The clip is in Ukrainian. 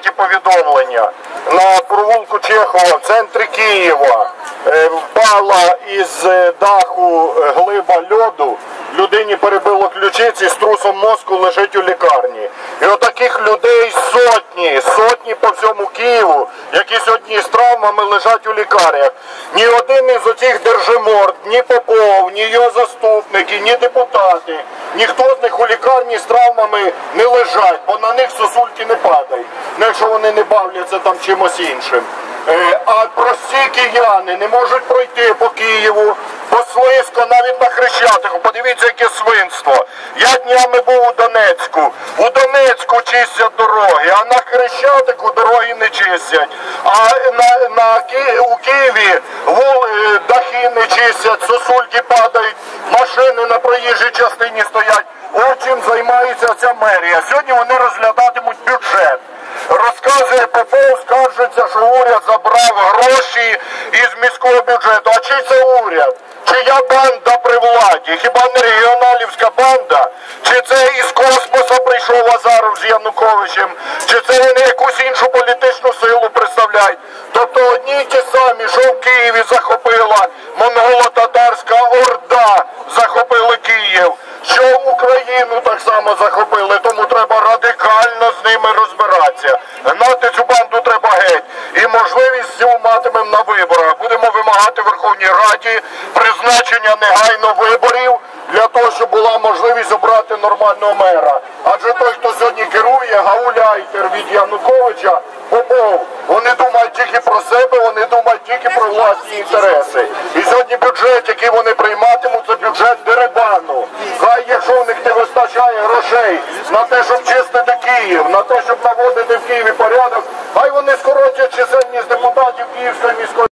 Повідомлення на провулку Чехова в центрі Києва е, впала із е, даху е, глиба льоду. Людині перебило ключиці, з трусом мозку лежить у лікарні. І отаких людей сотні, сотні по всьому Києву, які сьогодні з травмами лежать у лікарнях. Ні один із оцих держиморд, ні Попов, ні його заступники, ні депутати, ніхто з них у лікарні з травмами не лежать, бо на них сосульки не падають, ну, якщо вони не бавляться там чимось іншим. Е, А прості кияни не можуть пройти по Києву, слизько, навіть на Хрещатику. Подивіться, яке свинство. Я днями був у Донецьку. У Донецьку чистять дороги, а на Хрещатику дороги не чистять. А на, на у Києві е, дахи не чистять, сосульки падають, машини на проїжджій частині стоять. От чим займається ця мерія. Сьогодні вони розглядатимуть бюджет. Розказує Попов, скаржиться, що уряд забрав гроші із міського бюджету. А чи це уряд? Чия банда при владі? Хіба не регіоналівська банда? Чи це із космоса прийшов Азаров з Януковичем? Чи це вони якусь іншу політичну силу представляють? Тобто одні й ті самі, що в Києві захопила монголо-татарська орда, захопили Київ, що Україну так само захопили, тому треба радикально з ними розбиратися. Гнати цю банду треба геть. І можливість цю матимемо на виборах. Будемо вимагати Верховній Раді призначення негайно виборів для того, щоб була можливість обрати нормального мера. Адже той, хто сьогодні керує, гауляйтер від Януковича, Попов, вони думають тільки про себе, вони думають тільки про власні інтереси. І сьогодні бюджет, який вони прийматимуть, це бюджет деребану. Хай, якщо у них не вистачає грошей на те, щоб чистити Київ, на те, щоб наводити в Києві порядок, хай вони скоротять чисельність депутатів Київської міської.